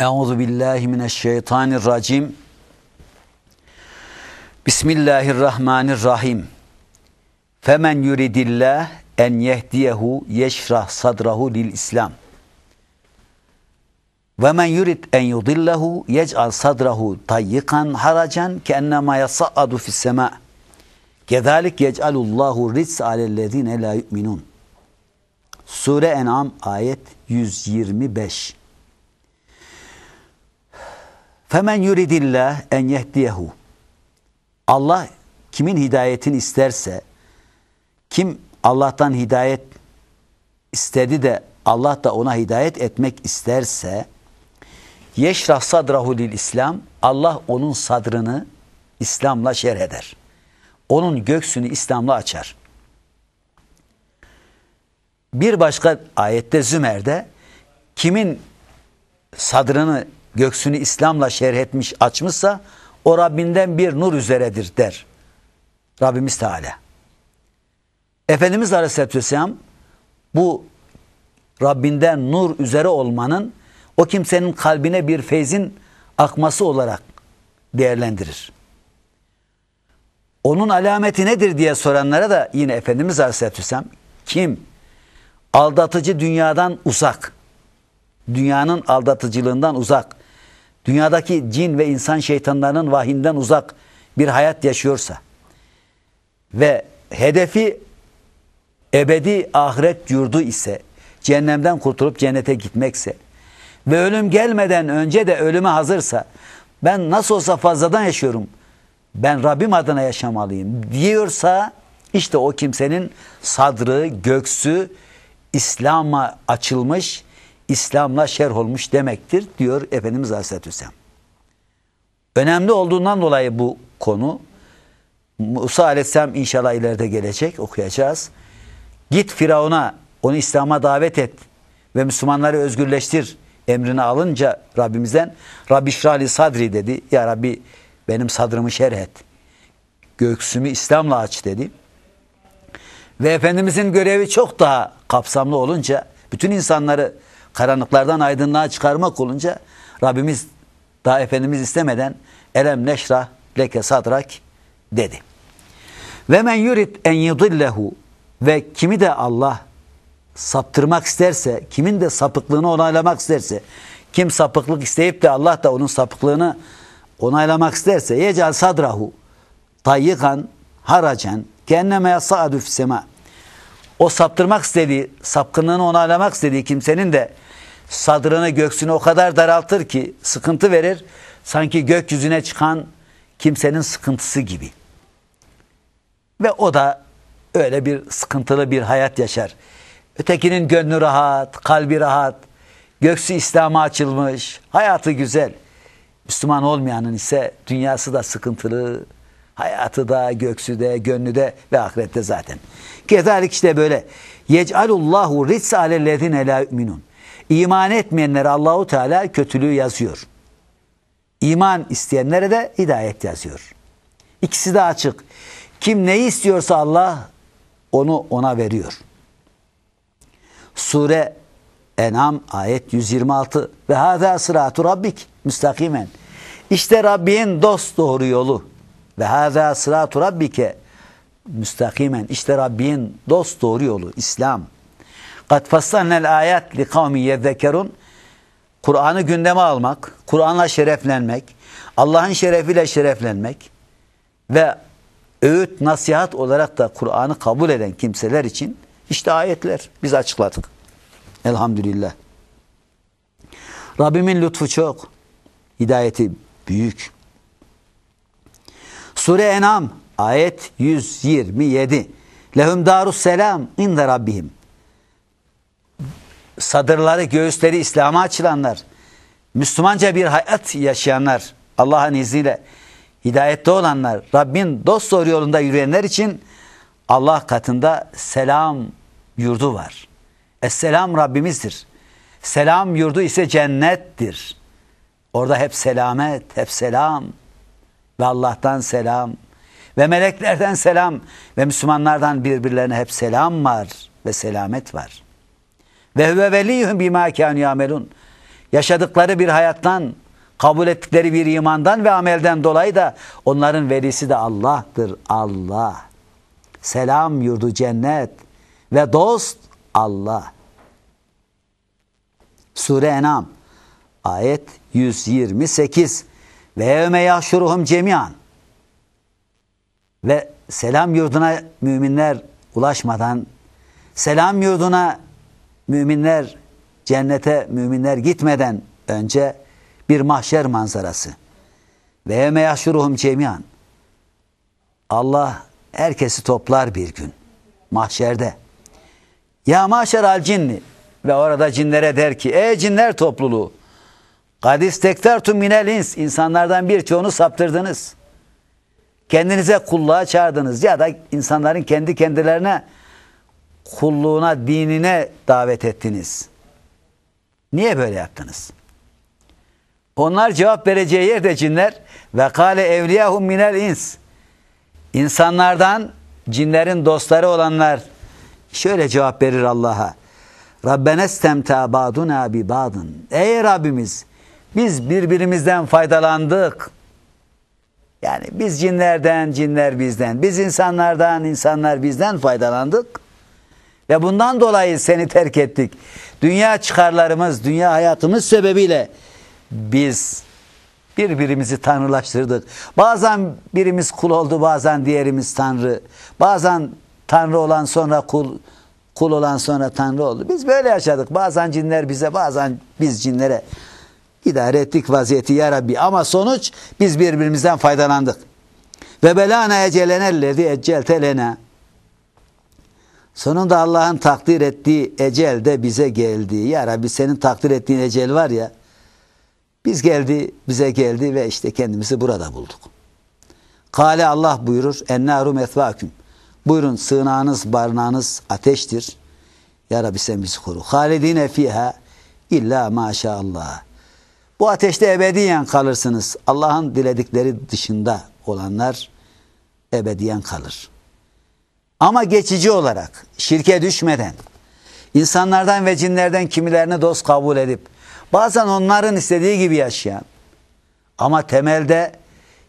Euzu billahi mineşşeytanirracim. Bismillahirrahmanirrahim. Femen yuridillah en yehdiyehu yeşrah sadrahu lil İslam. Ve men yurid en yudillahu yec'al sadrahu tayyikan haracan keennema yas'adu fis sema. Kezalik yec'alullahu ris alellezine la yu'minun. Sure En'am ayet 125. Femen yuridillah en yehdiyehu. Allah kimin hidayetini isterse, kim Allah'tan hidayet istedi de Allah da ona hidayet etmek isterse, yeşrah sadrahu lil İslam, Allah onun sadrını İslam'la şerh eder. Onun göksünü İslam'la açar. Bir başka ayette Zümer'de kimin sadrını göksünü İslam'la şerh etmiş açmışsa o Rabbinden bir nur üzeredir der. Rabbimiz Teala. Efendimiz Aleyhisselatü Vesselam bu Rabbinden nur üzere olmanın o kimsenin kalbine bir feyzin akması olarak değerlendirir. Onun alameti nedir diye soranlara da yine Efendimiz Aleyhisselatü Vesselam kim aldatıcı dünyadan uzak, dünyanın aldatıcılığından uzak, dünyadaki cin ve insan şeytanlarının vahinden uzak bir hayat yaşıyorsa ve hedefi ebedi ahiret yurdu ise cehennemden kurtulup cennete gitmekse ve ölüm gelmeden önce de ölüme hazırsa ben nasıl olsa fazladan yaşıyorum ben Rabbim adına yaşamalıyım diyorsa işte o kimsenin sadrı, göksü İslam'a açılmış İslam'la şerh olmuş demektir diyor Efendimiz Aleyhisselatü Vesselam. Önemli olduğundan dolayı bu konu Musa Aleyhisselam inşallah ileride gelecek okuyacağız. Git Firavun'a onu İslam'a davet et ve Müslümanları özgürleştir emrini alınca Rabbimizden Rabbi şrali sadri dedi. Ya Rabbi benim sadrımı şerh et. Göksümü İslam'la aç dedi. Ve Efendimizin görevi çok daha kapsamlı olunca bütün insanları karanlıklardan aydınlığa çıkarmak olunca Rabbimiz daha Efendimiz istemeden elem neşrah leke sadrak dedi. Ve men yurid en yudillehu ve kimi de Allah saptırmak isterse, kimin de sapıklığını onaylamak isterse, kim sapıklık isteyip de Allah da onun sapıklığını onaylamak isterse yecal sadrahu tayyikan haracen kenneme yasa'adu sema o saptırmak istediği, sapkınlığını onaylamak istediği kimsenin de sadrını, göksünü o kadar daraltır ki sıkıntı verir. Sanki gökyüzüne çıkan kimsenin sıkıntısı gibi. Ve o da öyle bir sıkıntılı bir hayat yaşar. Ötekinin gönlü rahat, kalbi rahat, göksü İslam'a açılmış, hayatı güzel. Müslüman olmayanın ise dünyası da sıkıntılı, hayatı da, göksü de, gönlü de ve ahirette zaten. Kezalik işte böyle. Yec'alullahu ritsa alellezine la yu'minun. İman etmeyenlere Allahu Teala kötülüğü yazıyor. İman isteyenlere de hidayet yazıyor. İkisi de açık. Kim neyi istiyorsa Allah onu ona veriyor. Sure En'am ayet 126 ve hâzâ sırâtu rabbik müstakimen. İşte Rabbin dost doğru yolu. Ve hâzâ sırâtu rabbike müstakimen. İşte Rabbin dost doğru yolu İslam. Kad fassalnel ayat li kavmi yezzekerun. Kur'an'ı gündeme almak, Kur'an'la şereflenmek, Allah'ın şerefiyle şereflenmek ve öğüt, nasihat olarak da Kur'an'ı kabul eden kimseler için işte ayetler biz açıkladık. Elhamdülillah. Rabbimin lütfu çok, hidayeti büyük. Sure Enam ayet 127. Lehum darus selam inde rabbihim. Sadırları, göğüsleri İslam'a açılanlar, Müslümanca bir hayat yaşayanlar, Allah'ın izniyle hidayette olanlar, Rabbin dost doğru yolunda yürüyenler için Allah katında selam yurdu var. Esselam Rabbimizdir. Selam yurdu ise cennettir. Orada hep selamet, hep selam ve Allah'tan selam ve meleklerden selam ve Müslümanlardan birbirlerine hep selam var ve selamet var. Ve huve veliyuhum bima kânu yamelun. yaşadıkları bir hayattan, kabul ettikleri bir imandan ve amelden dolayı da onların velisi de Allah'tır. Allah. Selam yurdu cennet ve dost Allah. Sure Enam ayet 128 ve evme yahşuruhum cemiyan ve selam yurduna müminler ulaşmadan selam yurduna müminler cennete müminler gitmeden önce bir mahşer manzarası. Ve evme yahşuruhum cemiyan. Allah herkesi toplar bir gün mahşerde. Ya maşer al cinni ve orada cinlere der ki ey cinler topluluğu kadis tektartum minel ins insanlardan birçoğunu saptırdınız. Kendinize kulluğa çağırdınız ya da insanların kendi kendilerine kulluğuna, dinine davet ettiniz. Niye böyle yaptınız? Onlar cevap vereceği yerde cinler ve kale evliyahum minel ins. İnsanlardan cinlerin dostları olanlar şöyle cevap verir Allah'a. Rabbena istemta baduna bi badın. Ey Rabbimiz biz birbirimizden faydalandık. Yani biz cinlerden, cinler bizden, biz insanlardan, insanlar bizden faydalandık. Ve bundan dolayı seni terk ettik. Dünya çıkarlarımız, dünya hayatımız sebebiyle biz birbirimizi tanrılaştırdık. Bazen birimiz kul oldu, bazen diğerimiz tanrı. Bazen tanrı olan sonra kul, kul olan sonra tanrı oldu. Biz böyle yaşadık. Bazen cinler bize, bazen biz cinlere idare ettik vaziyeti ya Rabbi. Ama sonuç biz birbirimizden faydalandık. Ve belana ecelenellezi ecceltelena. Sonunda Allah'ın takdir ettiği ecel de bize geldi. Ya Rabbi senin takdir ettiğin ecel var ya. Biz geldi, bize geldi ve işte kendimizi burada bulduk. Kale Allah buyurur. Ennâru methvâküm. Buyurun sığınağınız, barınağınız ateştir. Ya Rabbi sen bizi koru. Halidine fiha illa maşallah. Bu ateşte ebediyen kalırsınız. Allah'ın diledikleri dışında olanlar ebediyen kalır. Ama geçici olarak, şirke düşmeden, insanlardan ve cinlerden kimilerini dost kabul edip, bazen onların istediği gibi yaşayan, ama temelde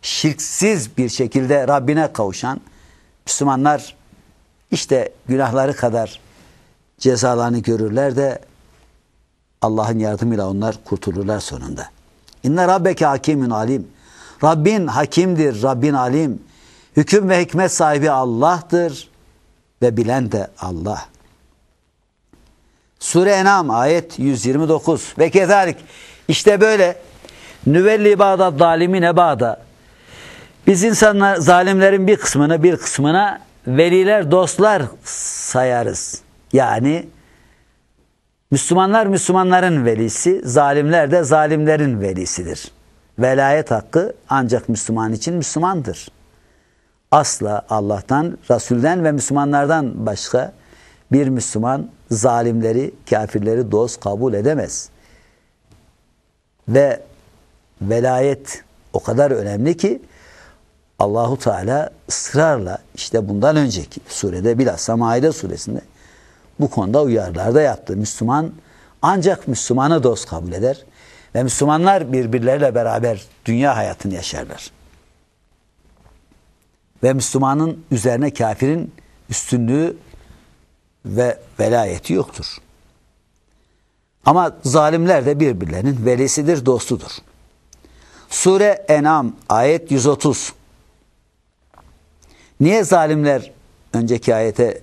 şirksiz bir şekilde Rabbine kavuşan Müslümanlar işte günahları kadar cezalarını görürler de Allah'ın yardımıyla onlar kurtulurlar sonunda. İnne rabbeke hakimin alim. Rabbin hakimdir, Rabbin alim. Hüküm ve hikmet sahibi Allah'tır ve bilen de Allah. Sure Enam ayet 129 ve kezalik işte böyle nüvelli bağda zalimine bağda biz insanlar zalimlerin bir kısmını bir kısmına veliler dostlar sayarız. Yani Müslümanlar Müslümanların velisi, zalimler de zalimlerin velisidir. Velayet hakkı ancak Müslüman için Müslümandır. Asla Allah'tan, Resul'den ve Müslümanlardan başka bir Müslüman zalimleri, kafirleri dost kabul edemez. Ve velayet o kadar önemli ki Allahu Teala ısrarla işte bundan önceki surede bilhassa Maide suresinde bu konuda uyarılar da yaptı. Müslüman ancak Müslümanı dost kabul eder ve Müslümanlar birbirleriyle beraber dünya hayatını yaşarlar. Ve Müslümanın üzerine kafirin üstünlüğü ve velayeti yoktur. Ama zalimler de birbirlerinin velisidir, dostudur. Sure Enam ayet 130. Niye zalimler önceki ayete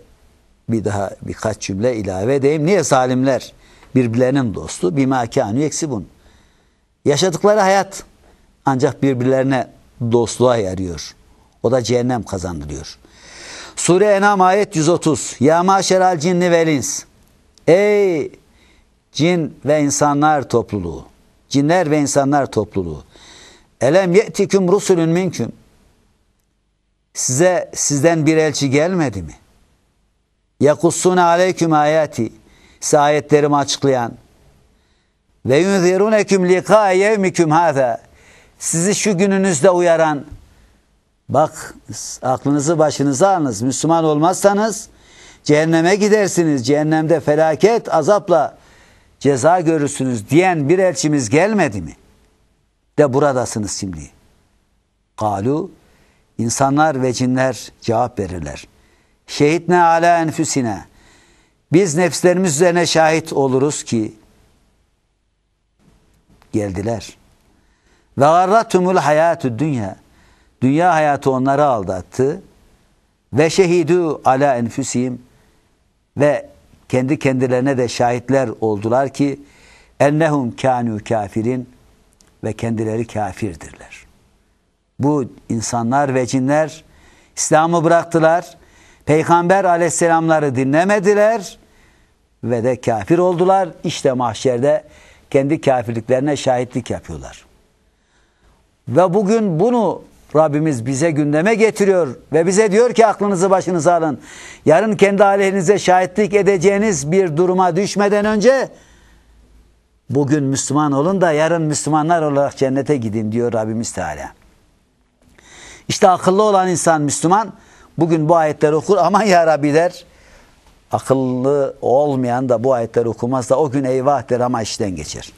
bir daha birkaç cümle ilave edeyim. Niye zalimler birbirlerinin dostu? Bima kânü yeksibun. Yaşadıkları hayat ancak birbirlerine dostluğa yarıyor. O da cehennem kazandırıyor. Sure Enam ayet 130. Ya maşeral cinni vel ins. Ey cin ve insanlar topluluğu. Cinler ve insanlar topluluğu. Elem ye'tiküm rusulün minküm. Size sizden bir elçi gelmedi mi? Yakussune aleyküm ayati. Size ayetlerimi açıklayan. Ve yunziruneküm liqa yevmiküm hâzâ. Sizi şu gününüzde uyaran. Bak aklınızı başınıza alınız. Müslüman olmazsanız cehenneme gidersiniz. Cehennemde felaket, azapla ceza görürsünüz diyen bir elçimiz gelmedi mi? De buradasınız şimdi. Kalu insanlar ve cinler cevap verirler. Şehitne ala enfüsine. Biz nefslerimiz üzerine şahit oluruz ki geldiler. Ve garratumul hayatü dünya. Dünya hayatı onları aldattı. Ve şehidu ala enfüsihim ve kendi kendilerine de şahitler oldular ki ennehum kânû kafirin ve kendileri kafirdirler. Bu insanlar ve cinler İslam'ı bıraktılar. Peygamber aleyhisselamları dinlemediler ve de kafir oldular. İşte mahşerde kendi kafirliklerine şahitlik yapıyorlar. Ve bugün bunu Rabbimiz bize gündeme getiriyor ve bize diyor ki aklınızı başınıza alın. Yarın kendi aleyhinize şahitlik edeceğiniz bir duruma düşmeden önce bugün Müslüman olun da yarın Müslümanlar olarak cennete gidin diyor Rabbimiz Teala. İşte akıllı olan insan Müslüman bugün bu ayetleri okur aman ya Rabbi der. Akıllı olmayan da bu ayetleri okumaz da o gün eyvah der ama işten geçer.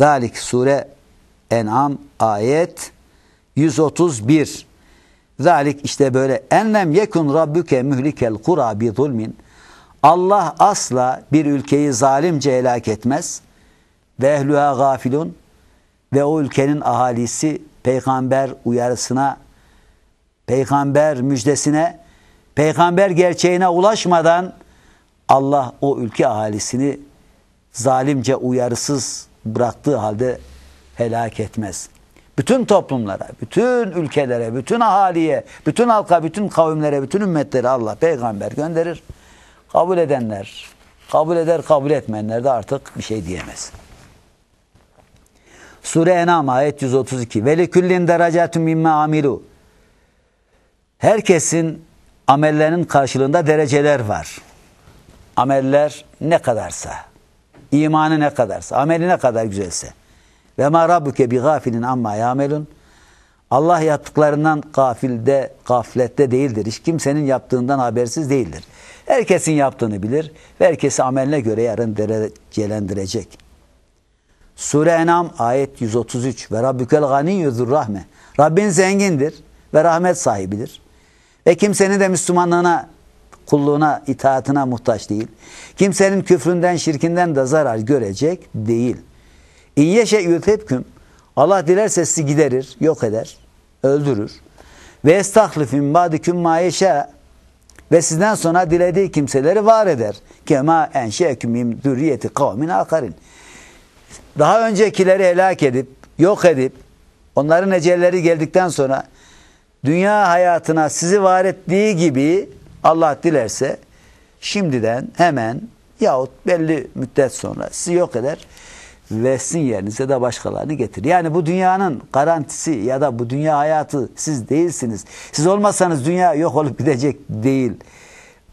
Zalik sure En'am ayet 131. Zalik işte böyle enlem yekun rabbuke mühlikel kura bi zulmin. Allah asla bir ülkeyi zalimce helak etmez. Ve ehlüha gafilun ve o ülkenin ahalisi peygamber uyarısına, peygamber müjdesine, peygamber gerçeğine ulaşmadan Allah o ülke ahalisini zalimce uyarısız bıraktığı halde helak etmez. Bütün toplumlara, bütün ülkelere, bütün ahaliye, bütün halka, bütün kavimlere, bütün ümmetlere Allah peygamber gönderir. Kabul edenler, kabul eder, kabul etmeyenler de artık bir şey diyemez. Sure Enam ayet 132. Ve likullin derecatun mimme amilu. Herkesin amellerinin karşılığında dereceler var. Ameller ne kadarsa, imanı ne kadarsa, ameli ne kadar güzelse. Ve ma rabbuke bi gafilin amma yamelun. Allah yaptıklarından gafilde, gaflette değildir. Hiç kimsenin yaptığından habersiz değildir. Herkesin yaptığını bilir ve herkesi ameline göre yarın derecelendirecek. Sure Enam ayet 133 ve Rabbükel ganiyyüzür rahme. Rabbin zengindir ve rahmet sahibidir. Ve kimsenin de Müslümanlığına, kulluğuna, itaatına muhtaç değil. Kimsenin küfründen, şirkinden de zarar görecek değil. İyyeşe yüthebküm. Allah dilerse sizi giderir, yok eder, öldürür. Ve estahlifin badiküm mayeşe ve sizden sonra dilediği kimseleri var eder. Kema enşeeküm mim dürriyeti kavmin akarin. Daha öncekileri helak edip, yok edip, onların ecelleri geldikten sonra dünya hayatına sizi var ettiği gibi Allah dilerse şimdiden hemen yahut belli müddet sonra sizi yok eder ve sizin yerinize de başkalarını getirir. Yani bu dünyanın garantisi ya da bu dünya hayatı siz değilsiniz. Siz olmasanız dünya yok olup gidecek değil.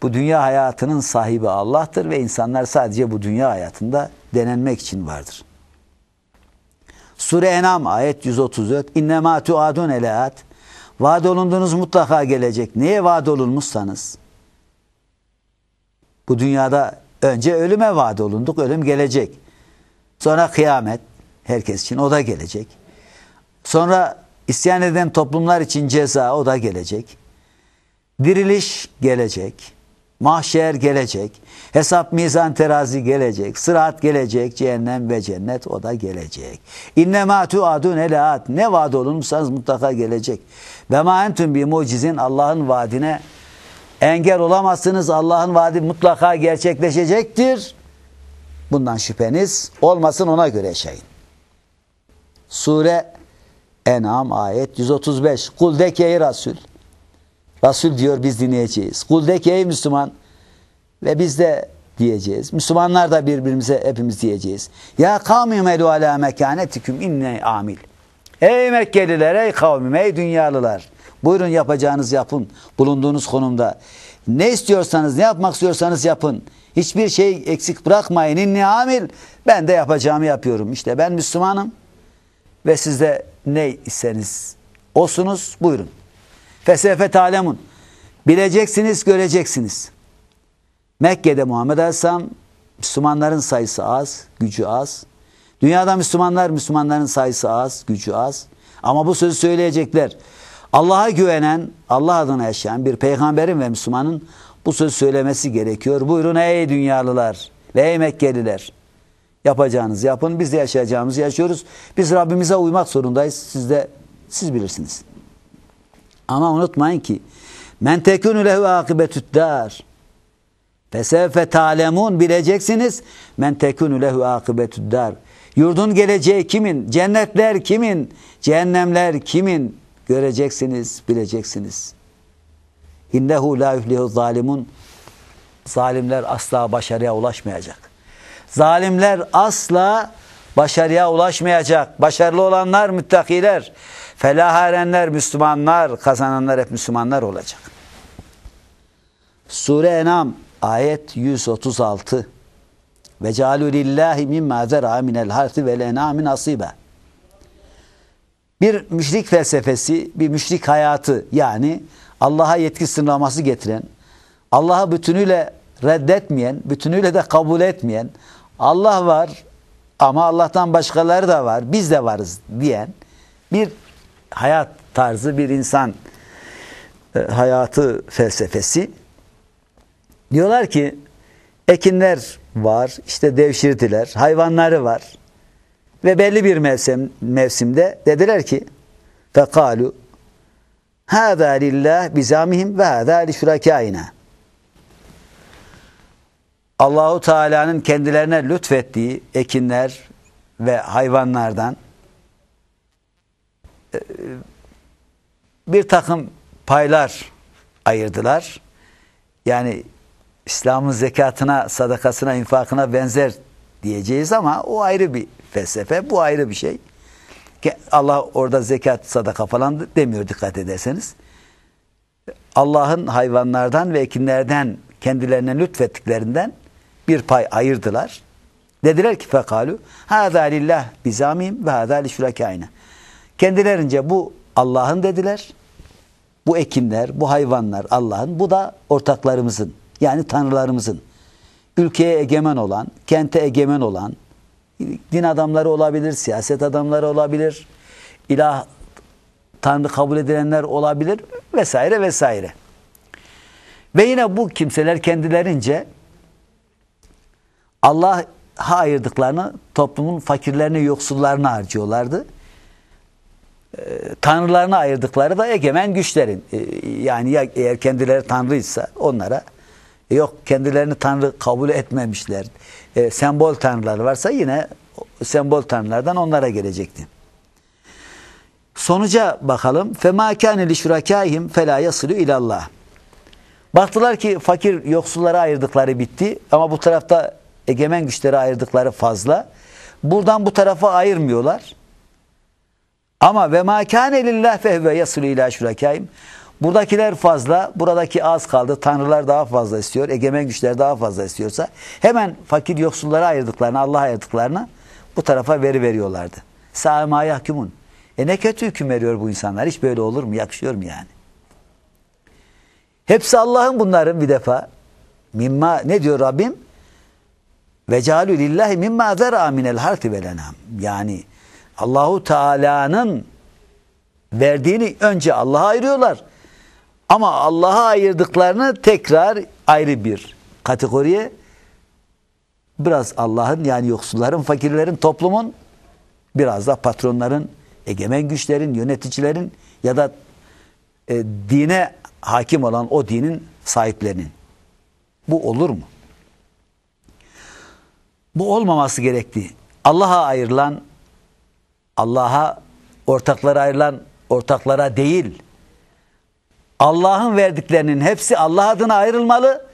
Bu dünya hayatının sahibi Allah'tır ve insanlar sadece bu dünya hayatında denenmek için vardır. Sure Enam ayet 134 İnnemâ tuadun eleat Vaad olundunuz mutlaka gelecek. Neye vaad olunmuşsanız bu dünyada önce ölüme vaad olunduk. Ölüm gelecek. Sonra kıyamet herkes için o da gelecek. Sonra isyan eden toplumlar için ceza o da gelecek. Diriliş gelecek. Mahşer gelecek. Hesap, mizan, terazi gelecek. Sırat gelecek. Cehennem ve cennet o da gelecek. İnnemâ tuadun elaat. Ne vaad olunursanız mutlaka gelecek. Ve ma entüm bi mucizin Allah'ın vaadine engel olamazsınız. Allah'ın vaadi mutlaka gerçekleşecektir. Bundan şüpheniz olmasın ona göre yaşayın. Sure En'am ayet 135. Kul de ki ey Resul. Resul diyor biz dinleyeceğiz. Kul de ki ey Müslüman ve biz de diyeceğiz. Müslümanlar da birbirimize hepimiz diyeceğiz. Ya kavmim elu ala mekanetikum inne amil. Ey Mekkeliler, ey kavmim, ey dünyalılar. Buyurun yapacağınız yapın. Bulunduğunuz konumda. Ne istiyorsanız, ne yapmak istiyorsanız yapın. Hiçbir şey eksik bırakmayın. İnni amil. Ben de yapacağımı yapıyorum. İşte ben Müslümanım. Ve siz de ne iseniz olsunuz. Buyurun. Fesefe talemun. Bileceksiniz, göreceksiniz. Mekke'de Muhammed Aleyhisselam Müslümanların sayısı az, gücü az. Dünyada Müslümanlar, Müslümanların sayısı az, gücü az. Ama bu sözü söyleyecekler. Allah'a güvenen, Allah adına yaşayan bir peygamberin ve Müslümanın bu sözü söylemesi gerekiyor. Buyurun ey dünyalılar ve ey Mekkeliler. Yapacağınızı yapın. Biz de yaşayacağımızı yaşıyoruz. Biz Rabbimize uymak zorundayız. Siz de siz bilirsiniz. Ama unutmayın ki men tekunu lehu akibetüd dar. Fesevfe talemun bileceksiniz. Men tekunu lehu akibetüd dar. Yurdun geleceği kimin? Cennetler kimin? Cehennemler kimin? Göreceksiniz, bileceksiniz. İnnehu la yuflihu zalimun. Zalimler asla başarıya ulaşmayacak. Zalimler asla başarıya ulaşmayacak. Başarılı olanlar müttakiler. Felah erenler Müslümanlar, kazananlar hep Müslümanlar olacak. Sure Enam ayet 136 ve cealu lillahi mimma zera minel harfi vel enami nasibe. Bir müşrik felsefesi, bir müşrik hayatı yani Allah'a yetki sınırlaması getiren, Allah'ı bütünüyle reddetmeyen, bütünüyle de kabul etmeyen, Allah var ama Allah'tan başkaları da var, biz de varız diyen bir hayat tarzı, bir insan e, hayatı felsefesi. Diyorlar ki ekinler var, işte devşirdiler, hayvanları var. Ve belli bir mevsim, mevsimde dediler ki fekalu hâzâ lillah bizamihim ve hâzâ li şurakâina. Allahu Teala'nın kendilerine lütfettiği ekinler ve hayvanlardan bir takım paylar ayırdılar. Yani İslam'ın zekatına, sadakasına, infakına benzer diyeceğiz ama o ayrı bir felsefe, bu ayrı bir şey. Allah orada zekat, sadaka falan demiyor dikkat ederseniz. Allah'ın hayvanlardan ve ekinlerden kendilerine lütfettiklerinden bir pay ayırdılar. Dediler ki fekalu hâzâ lillah bizamim ve hâzâ li şurakâine. Kendilerince bu Allah'ın dediler. Bu ekinler, bu hayvanlar Allah'ın, bu da ortaklarımızın yani tanrılarımızın. Ülkeye egemen olan, kente egemen olan, din adamları olabilir, siyaset adamları olabilir, ilah tanrı kabul edilenler olabilir vesaire vesaire. Ve yine bu kimseler kendilerince Allah'a ayırdıklarını toplumun fakirlerine, yoksullarına harcıyorlardı. Tanrılarına ayırdıkları da egemen güçlerin. Ee, yani ya eğer kendileri tanrıysa onlara yok kendilerini tanrı kabul etmemişler. E, sembol tanrıları varsa yine sembol tanrılardan onlara gelecekti. Sonuca bakalım. Fema kâne li şurakâhim felâ yasılü ilallah. Baktılar ki fakir yoksullara ayırdıkları bitti ama bu tarafta egemen güçlere ayırdıkları fazla. Buradan bu tarafa ayırmıyorlar. Ama ve ma kâne lillah fehve yasulu ila şurakâhim. Buradakiler fazla, buradaki az kaldı. Tanrılar daha fazla istiyor, egemen güçler daha fazla istiyorsa hemen fakir yoksullara ayırdıklarını, Allah'a ayırdıklarını bu tarafa veri veriyorlardı. Sâmâ yahkumun. E ne kötü hüküm veriyor bu insanlar. Hiç böyle olur mu? Yakışıyor mu yani? Hepsi Allah'ın bunların bir defa. Mimma ne diyor Rabbim? Ve cealü lillahi mimma zera minel harti velenam. Yani Allahu Teala'nın verdiğini önce Allah'a ayırıyorlar. Ama Allah'a ayırdıklarını tekrar ayrı bir kategoriye biraz Allah'ın yani yoksulların, fakirlerin, toplumun biraz da patronların, egemen güçlerin, yöneticilerin ya da e, dine hakim olan o dinin sahiplerinin. Bu olur mu? Bu olmaması gerektiği. Allah'a ayrılan, Allah'a ortaklara ayrılan ortaklara değil, Allah'ın verdiklerinin hepsi Allah adına ayrılmalı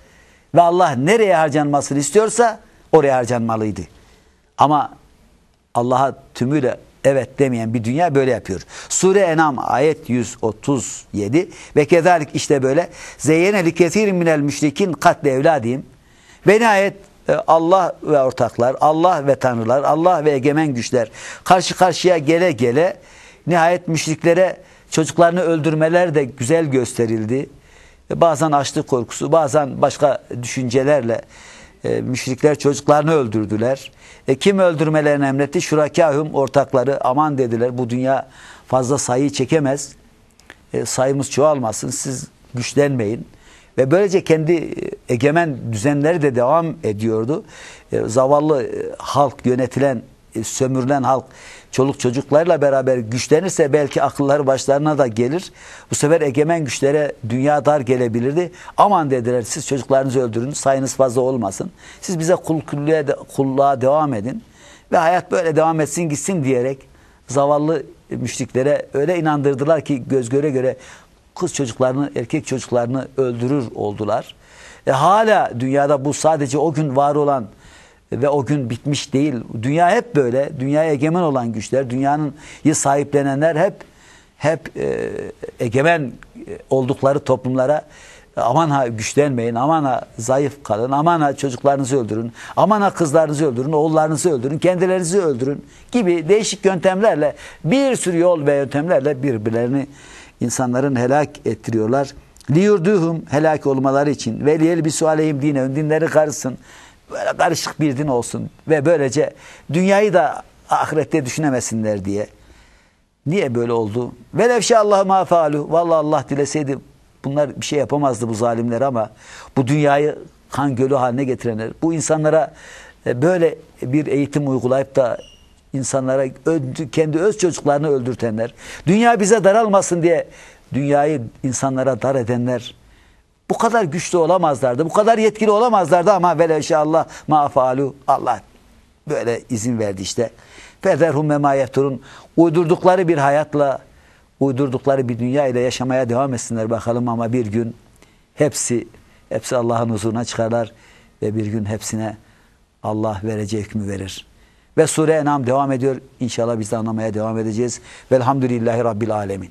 ve Allah nereye harcanmasını istiyorsa oraya harcanmalıydı. Ama Allah'a tümüyle evet demeyen bir dünya böyle yapıyor. Sure Enam ayet 137 ve kezalik işte böyle zeyyene li kesirin minel müşrikin katle evladiyim ve nihayet Allah ve ortaklar, Allah ve tanrılar, Allah ve egemen güçler karşı karşıya gele gele nihayet müşriklere Çocuklarını öldürmeler de güzel gösterildi. Bazen açlık korkusu, bazen başka düşüncelerle E, müşrikler çocuklarını öldürdüler. E, kim öldürmelerini emretti? Şurakahum ortakları aman dediler bu dünya fazla sayı çekemez. E, sayımız çoğalmasın siz güçlenmeyin. Ve böylece kendi e, egemen düzenleri de devam ediyordu. E, zavallı e, halk yönetilen, sömürülen halk çoluk çocuklarla beraber güçlenirse belki akılları başlarına da gelir. Bu sefer egemen güçlere dünya dar gelebilirdi. Aman dediler siz çocuklarınızı öldürün sayınız fazla olmasın. Siz bize kul kulluğa, kulluğa devam edin. Ve hayat böyle devam etsin gitsin diyerek zavallı müşriklere öyle inandırdılar ki göz göre göre kız çocuklarını, erkek çocuklarını öldürür oldular. E hala dünyada bu sadece o gün var olan ve o gün bitmiş değil. Dünya hep böyle. Dünyaya egemen olan güçler, dünyanın sahiplenenler hep hep e, egemen oldukları toplumlara aman ha güçlenmeyin, aman ha zayıf kalın, aman ha çocuklarınızı öldürün, aman ha kızlarınızı öldürün, oğullarınızı öldürün, kendilerinizi öldürün gibi değişik yöntemlerle bir sürü yol ve yöntemlerle birbirlerini insanların helak ettiriyorlar. Liyurduhum helak olmaları için ve liyelbisu aleyhim dine dinleri karışsın. Böyle karışık bir din olsun ve böylece dünyayı da ahirette düşünemesinler diye. Niye böyle oldu? Velev Allah ma faalu. Vallahi Allah dileseydi bunlar bir şey yapamazdı bu zalimler ama bu dünyayı kan gölü haline getirenler, bu insanlara e, böyle bir eğitim uygulayıp da insanlara kendi öz çocuklarını öldürtenler, dünya bize daralmasın diye dünyayı insanlara dar edenler bu kadar güçlü olamazlardı, bu kadar yetkili olamazlardı ama velev Allah ma faalu Allah böyle izin verdi işte. Federhum mema yefturun. Uydurdukları bir hayatla, uydurdukları bir dünya ile yaşamaya devam etsinler bakalım ama bir gün hepsi hepsi Allah'ın huzuruna çıkarlar ve bir gün hepsine Allah vereceği hükmü verir. Ve sure Enam devam ediyor. İnşallah biz de anlamaya devam edeceğiz. Velhamdülillahi Rabbil Alemin.